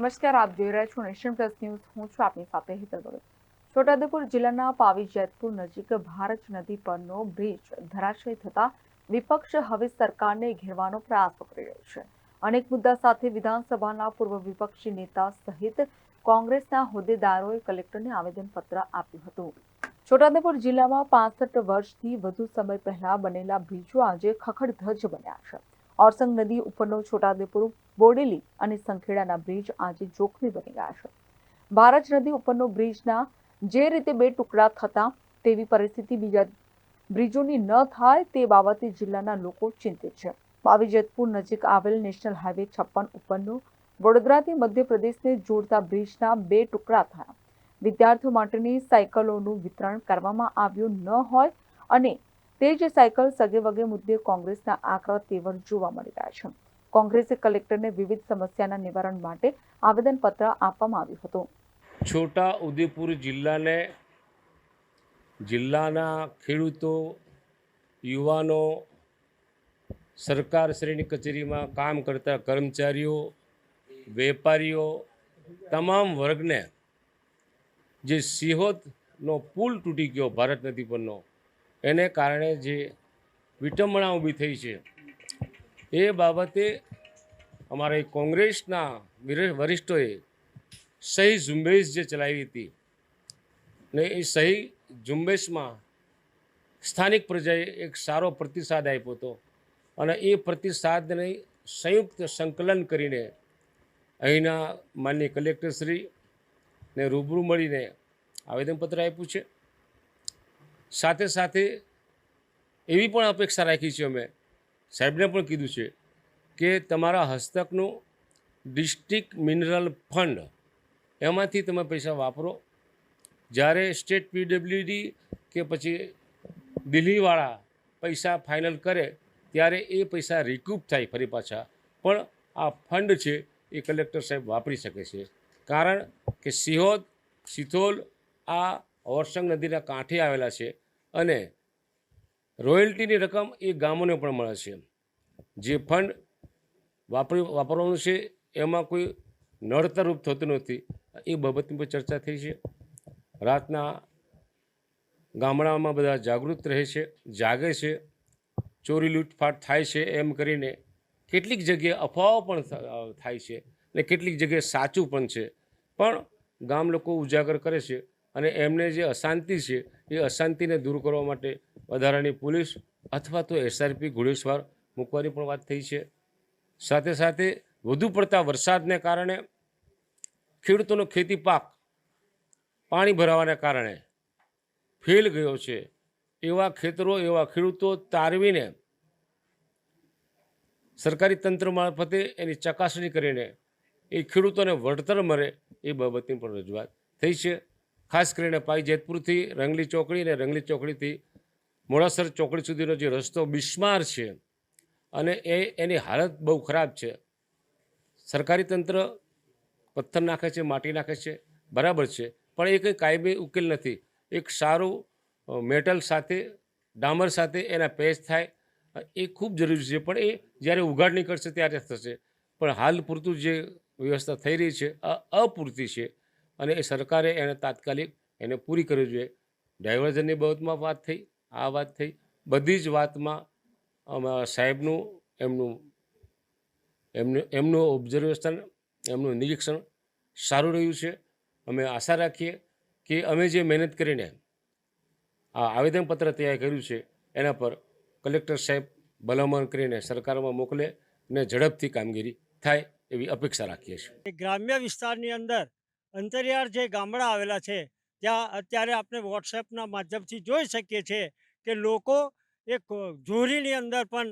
નમસ્કાર, આપ જોઈ રહ્યા છો નેશન પ્લસ ન્યૂઝ. હું છું આપની સાથે હેતલ છોટાઉદેપુર જિલ્લાના પાવી જેતપુર નજીક ભારત નદી પરનો બ્રિજ ધરાશય થતા વિપક્ષ હવે સરકારને ઘેરવાનો પ્રયાસ કરી રહ્યો છે. અનેક મુદ્દા સાથે વિધાનસભાના પૂર્વ વિપક્ષી નેતા સહિત કોંગ્રેસના હોદ્દેદારોએ કલેક્ટરને આવેદનપત્ર આપ્યું હતું. છોટાઉદેપુર જિલ્લામાં પાસઠ વર્ષથી વધુ સમય પહેલા બનેલા બ્રિજો આજે ખખડધજ બન્યા છે. ઓરસંગ નદી ઉપરનો છોટાઉદેપુર બોડેલી અને સંખેડાના બ્રિજ આજે જોખમી બની ગયા છે. બારજ નદી ઉપરનો બ્રિજના જે રીતે બે ટુકડા થતા તેવી પરિસ્થિતિ બીજા બ્રિજોની ન થાય તે બાબતે જિલ્લાના લોકો ચિંતિત છે. બાવીજેતપુર નજીક આવેલ નેશનલ હાઈવે છપ્પન ઉપરનો વડોદરાથી મધ્યપ્રદેશને જોડતા બ્રિજના બે ટુકડા થયા. વિદ્યાર્થીઓ માટેની સાયકલોનું વિતરણ કરવામાં આવ્યું ન હોય અને તે જ સાયકલ સગે વગે મુદ્દે કોંગ્રેસના આકરા તેવર જોવા મળી રહ્યા છે. કોંગ્રેસે કલેક્ટરને વિવિધ સમસ્યાના નિવારણ માટે આવેદનપત્ર આપવામાં આવ્યું હતું. છોટા ઉદેપુર જિલ્લાને જિલ્લાના ખેડૂતો, યુવાનો સરકારશ્રીની કચેરીમાં કામ કરતા કર્મચારીઓ, વેપારીઓ, તમામ વર્ગને જે સિહોદનો પુલ તૂટી ગયો ભારત નદી પરનો, એને કારણે જે વિટંબણા ઊભી થઈ છે એ બાબતે અમારે કોંગ્રેસના વરિષ્ઠોએ સહી ઝુંબેશ જે ચલાવી હતી ને એ સહી ઝુંબેશમાં સ્થાનિક પ્રજાએ એક સારો પ્રતિસાદ આપ્યો હતો અને એ પ્રતિસાદને સંયુક્ત સંકલન કરીને અહીંના માન્ય કલેક્ટરશ્રીને રૂબરૂ મળીને આવેદનપત્ર આપ્યું છે. સાથે સાથે એવી પણ અપેક્ષા રાખી છે અમે સાહેબને પણ કીધું છે કે તમારા હસ્તકનું ડિસ્ટ્રિક્ટ મિનરલ ફંડ એમાંથી તમે પૈસા વાપરો. જ્યારે સ્ટેટ પીડબ્લ્યુડી કે પછી દિલ્હીવાળા પૈસા ફાઇનલ કરે, ત્યારે એ પૈસા રિકૂપ થાય ફરી પાછા. પણ આ ફંડ છે એ કલેક્ટર સાહેબ વાપરી શકે છે. કારણ કે સિહોદ, સિથોલ આ ઓરસંગ નદીના કાંઠે આવેલા છે અને રોયલ્ટીની રકમ એ ગામોને પણ મળે છે. જે ફંડ વાપરી, વાપરવાનું છે, એમાં કોઈ નડતરરૂપ થતું નથી. એ બાબતની પણ ચર્ચા થઈ છે. રાતના ગામડામાં બધા જાગૃત રહે છે, જાગે છે, ચોરી લૂંટફાટ થાય છે એમ કરીને કેટલીક જગ્યાએ અફવાઓ પણ થાય છે ને કેટલીક જગ્યાએ સાચું પણ છે. પણ ગામ લોકો ઉજાગર કરે છે. અને એમને જે અશાંતિ છે, એ અશાંતિને દૂર કરવા માટે વધારાની પોલીસ અથવા તો એસઆરપી ઘોડેસવાર મૂકવાની પણ વાત થઈ છે. સાથે સાથે વધુ પડતા વરસાદને કારણે ખેડૂતોનો ખેતી પાક પાણી ભરાવાને કારણે ફેલ ગયો છે. એવા ખેતરો, એવા ખેડૂતો તારવીને સરકારી તંત્ર મારફતે એની ચકાસણી કરીને એ ખેડૂતોને વળતર મળે એ બાબતની પણ રજૂઆત થઈ છે. ખાસ કરીને પાઈ જેતપુરથી રંગલી ચોકડી અને રંગલી ચોકડીથી મોડાસર ચોકડી સુધીનો જે રસ્તો બિસ્માર છે અને એ એની હાલત બહુ ખરાબ છે. સરકારી તંત્ર પથ્થર નાખે છે, માટી નાખે છે, બરાબર છે, પણ એ કંઈ કાયમી ઉકેલ નથી. એક સારું મેટલ સાથે, ડામર સાથે એના પેચ થાય, એ ખૂબ જરૂરી છે, પણ એ જ્યારે ઉઘાડ નીકળશે ત્યારે થશે. પણ હાલ પૂરતું જે વ્યવસ્થા થઈ રહી છે આ અપૂરતી છે. અને એ સરકારે એને તાત્કાલિક એને પૂરી કરવી જોઈએ. ડાયવર્ઝનની બાબતમાં વાત થઈ, આ વાત થઈ. બધી જ વાતમાં સાહેબનું એમનું એમનું એમનું ઓબ્ઝર્વેશન એમનું નિરીક્ષણ સારું રહ્યું છે. અમે આશા રાખીએ કે અમે જે મહેનત કરીને આ આવેદનપત્ર તૈયાર કર્યું છે, એના પર કલેક્ટર સાહેબ ભલામણ કરીને સરકારમાં મોકલે ને ઝડપથી કામગીરી થાય એવી અપેક્ષા રાખીએ છીએ. ગ્રામ્ય વિસ્તારની અંદર અંતરિયાળ જે ગામડા આવેલા છે, ત્યાં અત્યારે આપણે વોટ્સએપના માધ્યમથી જોઈ શકીએ છીએ કે લોકો એક ઝોરીની અંદર પણ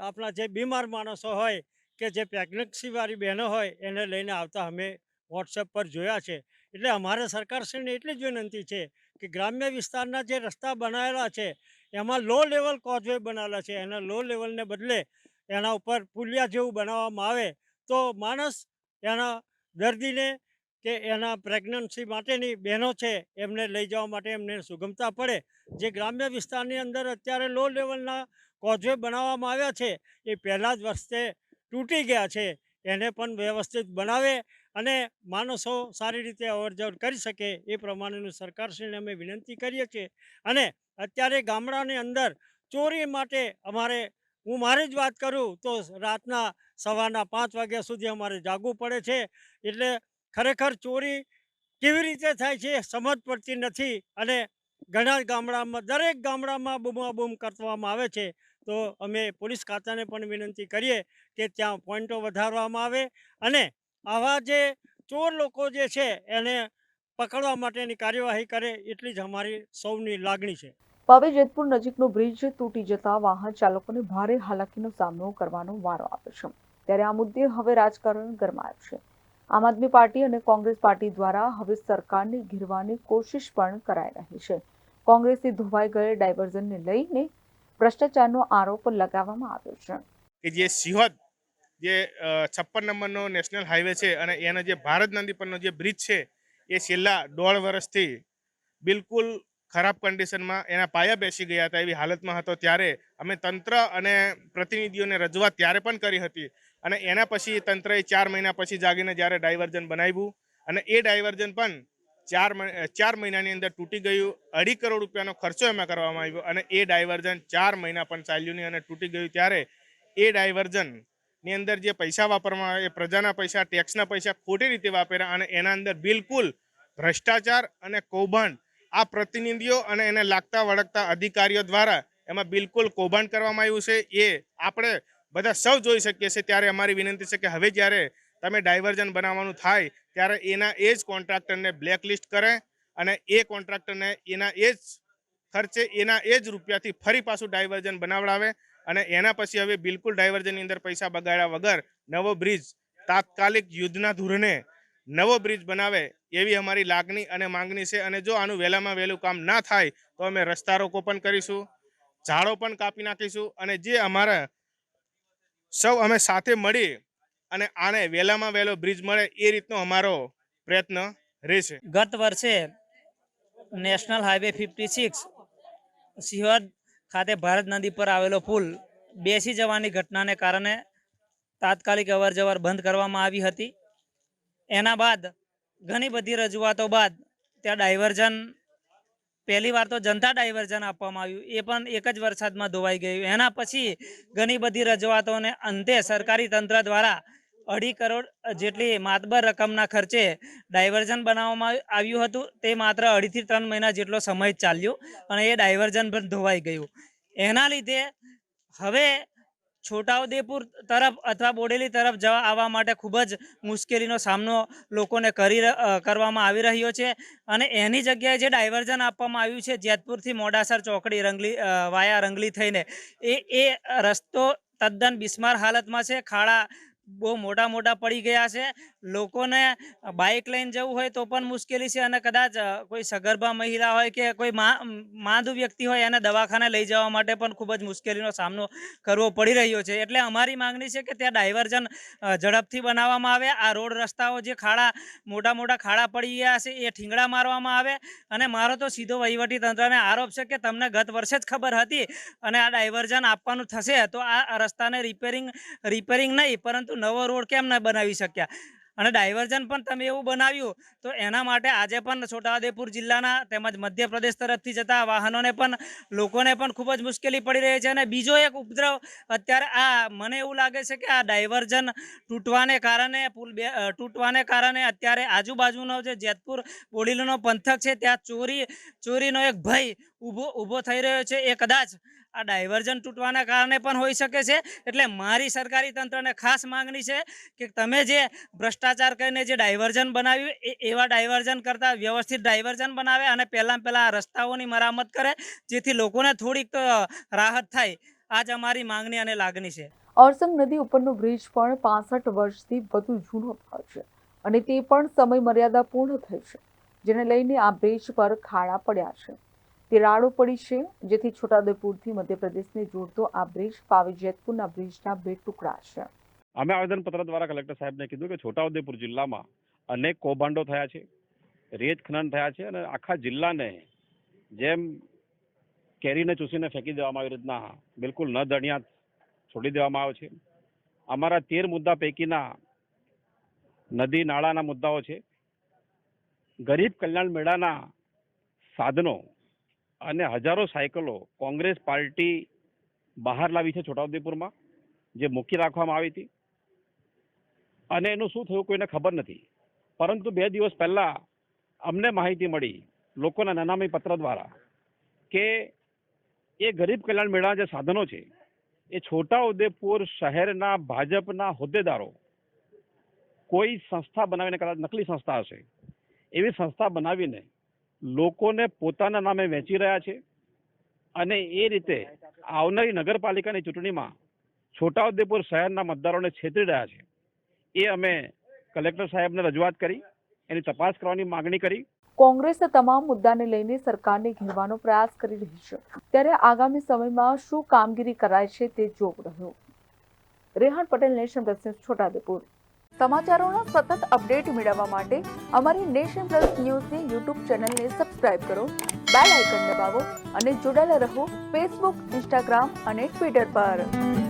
આપણા જે બીમાર માણસો હોય કે જે પ્રેગ્નન્સીવાળી બહેનો હોય એને લઈને આવતા અમે વોટ્સએપ પર જોયા છે. એટલે અમારે સરકારશ્રીને એટલી જ વિનંતી છે કે ગ્રામ્ય વિસ્તારના જે રસ્તા બનાવેલા છે, એમાં લો લેવલ કોઝવે બનાવેલા છે. એના લો લેવલને બદલે એના ઉપર પુલિયા જેવું બનાવવામાં આવે તો માણસ એના દર્દીને કે એના પ્રેગ્નન્સી માટેની બહેનો છે, એમને લઈ જવા માટે એમને સુગમતા પડે. જે ગ્રામ્ય વિસ્તારની અંદર અત્યારે લો લેવલના કોઝવે બનાવવામાં આવ્યા છે, એ પહેલાં જ વર્ષે તૂટી ગયા છે. એને પણ વ્યવસ્થિત બનાવે અને માણસો સારી રીતે અવરજવર કરી શકે એ પ્રમાણેનું સરકારશ્રીને અમે વિનંતી કરીએ છીએ. અને અત્યારે ગામડાની અંદર ચોરી માટે અમારે, હું મારી જ વાત કરું તો રાતના સવારના પાંચ વાગ્યા સુધી અમારે જાગવું પડે છે. એટલે ખરેખર ચોરી કેવી રીતે થાય છે સમજ પડતી નથી અને ઘણા ગામડામાં, દરેક ગામડામાં બૂમાબૂમ કરવામાં આવે છે. તો અમે પોલીસ ખાતાને પણ વિનંતી કરીએ કે ત્યાં પોઈન્ટો વધારવામાં આવે અને આવા જે ચોર લોકો જે છે એને પકડવા માટેની કાર્યવાહી કરે એટલી જ અમારી સૌની લાગણી છે. પાવે જેતપુર નજીકનો બ્રિજ તૂટી જતા વાહન ચાલકોને ભારે હાલાકીનો સામનો કરવાનો વારો આવ્યો છે. ત્યારે આ મુદ્દે હવે રાજકારણ ગરમાયું છે. આમ આદમી પાર્ટી અને કોંગ્રેસ પાર્ટી દ્વારા હવે સરકારને ઘેરવાની કોશિશ પણ કરાઈ રહી છે. કોંગ્રેસથી ધોવાઈ ગયેલ ડાયવર્ઝનને લઈને ભ્રષ્ટાચારનો આરોપ લગાવવામાં આવ્યો છે. કે જે સિંહદ જે છપ્પન નંબરનો નેશનલ હાઈવે છે અને એનો જે ભારત નદી પરનો જે બ્રિજ છે, એ છેલ્લા દોઢ વર્ષથી બિલકુલ ખરાબ કન્ડિશનમાં એના પાયા બેસી ગયા હતા એવી હાલતમાં હતો. ત્યારે અમે તંત્ર અને પ્રતિનિધિઓને રજૂઆત ત્યારે પણ કરી હતી. અને એના પછી તંત્રએ ચાર મહિના પછી જાગીને જ્યારે ડાયવર્ઝન બનાવ્યું અને એ ડાયવર્ઝન પણ ચાર ચાર મહિનાની અંદર તૂટી ગયું. અઢી કરોડ રૂપિયાનો ખર્ચો એમાં કરવામાં આવ્યો અને એ ડાયવર્ઝન ચાર મહિના પણ ચાલ્યું નહીં અને તૂટી ગયું ત્યારે એ ડાયવર્ઝનની અંદર જે પૈસા વાપરવામાં આવે એ પ્રજાના પૈસા, ટેક્સના પૈસા ખોટી રીતે વાપર્યા અને એના અંદર બિલકુલ ભ્રષ્ટાચાર અને કૌભાંડ. આ પ્રતિનિધિઓ અને એને લાગતા વળગતા અધિકારીઓ દ્વારા એમાં બિલકુલ કૌભાંડ કરવામાં આવ્યું છે. એ આપણે બધા સૌ જોઈ શકીએ છીએ. ત્યારે અમારી વિનંતી છે કે હવે જ્યારે તમે ડાયવર્ઝન બનાવવાનું થાય, ત્યારે એના એ જ કોન્ટ્રાક્ટરને બ્લેકલિસ્ટ કરે અને એ કોન્ટ્રાક્ટરને એના એ જ ખર્ચે એના એ જ રૂપિયાથી ફરી પાછું ડાયવર્ઝન બનાવડાવે અને એના પછી હવે બિલકુલ ડાયવર્ઝનની અંદર પૈસા બગાડ્યા વગર નવો બ્રિજ, તાત્કાલિક યુદ્ધના ધોરણે નવો બ્રિજ બનાવે એવી અમારી લાગણી અને માંગણી છે. અને જો આનું વહેલામાં વહેલું કામ ના થાય, તો અમે રસ્તા રોકો પણ કરીશું, ઝાડો પણ કાપી નાખીશું અને જે અમારા સૌ અમે સાથે મળી અને આને વહેલામાં વહેલો બ્રિજ મળે એ રીતનો અમારો પ્રયત્ન રહેશે. ગત વર્ષે નેશનલ હાઈવે ફિફ્ટી સિક્સ સિંહદ ખાતે ભારત નદી પર આવેલો પુલ બેસી જવાની ઘટનાને કારણે તાત્કાલિક અવરજવર બંધ કરવામાં આવી હતી. એના બાદ ઘણી બધી રજૂઆતો બાદ ત્યાં ડાયવર્ઝન પહેલી વાર તો જનતા ડાયવર્ઝન આપવામાં આવ્યું. એ પણ એક જ વરસાદમાં ધોવાઈ ગયું. એના પછી ઘણી બધી રજૂઆતોને અંતે સરકારી તંત્ર દ્વારા અઢી કરોડ જેટલી માતબર રકમના ખર્ચે ડાયવર્ઝન બનાવવામાં આવ્યું હતું. તે માત્ર અઢીથી ત્રણ મહિના જેટલો સમય ચાલ્યો અને એ ડાયવર્ઝન પણ ધોવાઈ ગયું. એના લીધે હવે છોટાઉદેપુર તરફ અથવા બોડેલી તરફ જવા આવવા માટે ખૂબ જ મુશ્કેલીનો સામનો લોકોને કરી કરવામાં આવી રહ્યો છે. અને એની જગ્યાએ જે ડાયવર્ઝન આપવામાં આવ્યું છે, જેતપુરથી મોડાસર ચોકડી રંગલી વાયા રંગલી થઈને, એ એ રસ્તો તદ્દન બિસ્માર હાલતમાં છે. ખાડા બહુ મોટા મોટા પડી ગયા છે. લોકોને બાઇક લઈને જવું હોય તો પણ મુશ્કેલી છે અને કદાચ કોઈ સગર્ભા મહિલા હોય કે કોઈ માંદુ વ્યક્તિ હોય એને દવાખાને લઈ જવા માટે પણ ખૂબ જ મુશ્કેલીનો સામનો કરવો પડી રહ્યો છે. એટલે અમારી માંગણી છે કે ત્યાં ડાયવર્ઝન ઝડપથી બનાવવામાં આવે. આ રોડ રસ્તાઓ જે ખાડા, મોટા મોટા ખાડા પડી ગયા છે એ ઠીંગડા મારવામાં આવે. અને મારો તો સીધો વહીવટી તંત્રને આરોપ છે કે તમને ગત વર્ષે જ ખબર હતી અને આ ડાયવર્ઝન આપવાનું થશે, તો આ રસ્તાને રિપેરિંગ રિપેરિંગ નહીં, પરંતુ નવો રોડ કેમ ન બનાવી શક્યા? અને ડાયવર્ઝન પણ તમે એવું બનાવ્યું, તો એના માટે આજે પણ છોટાઉદેપુર જિલ્લાના તેમજ મધ્યપ્રદેશ તરફથી જતા વાહનોને પણ, લોકોને પણ ખૂબ જ મુશ્કેલી પડી રહી છે. અને બીજો એક ઉપદ્રવ, અત્યારે આ મને એવું લાગે છે કે આ ડાયવર્ઝન તૂટવાને કારણે, પુલ બે તૂટવાને કારણે અત્યારે આજુબાજુનો જે જેતપુર બોડીલીનો પંથક છે, ત્યાં ચોરી, ચોરીનો એક ભય ઊભો ઊભો થઈ રહ્યો છે. એ કદાચ આ ડાયવર્ઝન તૂટવાના કારણે પણ હોઈ શકે છે. એટલે મારી સરકારી તંત્રને ખાસ માંગણી છે કે તમે જે ભ્રષ્ટાચાર કરીને જે ડાયવર્ઝન બનાવ્યું એવા ડાયવર્ઝન કરતાં વ્યવસ્થિત ડાયવર્ઝન બનાવે અને પહેલાં પહેલાં રસ્તાઓની મરામત કરે, જેથી લોકોને થોડીક તો રાહત થાય. આ જ અમારી માંગણી અને લાગણી છે. અરસંગ નદી ઉપરનો બ્રિજ પણ પાસઠ વર્ષથી વધુ જૂનો થયો છે અને તે પણ સમય મર્યાદા પૂર્ણ થઈ છે, જેને લઈને આ બ્રિજ પર ખાડા પડ્યા છે. તિરાડો પડી છે, જેથી છોટાઉદેપુરથી મધ્યપ્રદેશને જોડતો આ બ્રિજ પાવી જેતપુરના બ્રિજના બે ટુકડા છે. અમે આવેદનપત્ર દ્વારા કલેક્ટર સાહેબને કીધું કે છોટાઉદેપુર જિલ્લામાં અનેક કૌભાંડો થયા છે, રેત ખનન થયા છે અને આખા જિલ્લાને જેમ કેરીને ચૂસીને ફેંકી દેવામાં આવી રીતના બિલકુલ ન દણિયાત છોડી દેવામાં આવે છે. અમારા તેર મુદ્દા પૈકીના નદી નાળાના મુદ્દાઓ છે. ગરીબ કલ્યાણ મેળાના સાધનો અને હજારો સાયકલો કોંગ્રેસ પાર્ટી બહાર લાવી છે છોટાઉદેપુરમાં, જે મૂકી રાખવામાં આવી હતી. અને એનું શું થયું કોઈને ખબર નથી. પરંતુ બે દિવસ પહેલા અમને માહિતી મળી લોકોના નાનામી પત્ર દ્વારા કે એ ગરીબ કલ્યાણ મેળા જે સાધનો છે, એ છોટા ઉદેપુર શહેરના ભાજપના હોદ્દેદારો કોઈ સંસ્થા બનાવીને કદાચ નકલી સંસ્થા હશે, એવી સંસ્થા બનાવીને લોકોને પોતાના નામે વેચી રહ્યા છે અને એ રીતે આવનારી નગરપાલિકાની ચૂંટણીમાં છોટાઉદેપુર શહેરના મતદારોને છેતરી રહ્યા છે. એ અમે કલેક્ટર સાહેબને રજૂઆત કરી, એની તપાસ કરવાની માગણી કરી. કોંગ્રેસ તમામ મુદ્દાને લઈને સરકારને ઘેરવાનો પ્રયાસ કરી રહી છે. ત્યારે આગામી સમયમાં શું કામગીરી કરાય છે તે જોગ રહ્યો. Rehan Patel, nation plus news, Chhota Udepur. સમાચારોના સતત અપડેટ મેળવવા માટે અમારી નેશન પ્લસ ન્યૂઝની યુટ્યુબ ચેનલને સબસ્ક્રાઇબ કરો, બેલ આઇકન દબાવો અને જોડાયેલા રહો ફેસબુક, ઇન્સ્ટાગ્રામ અને ટ્વિટર પર.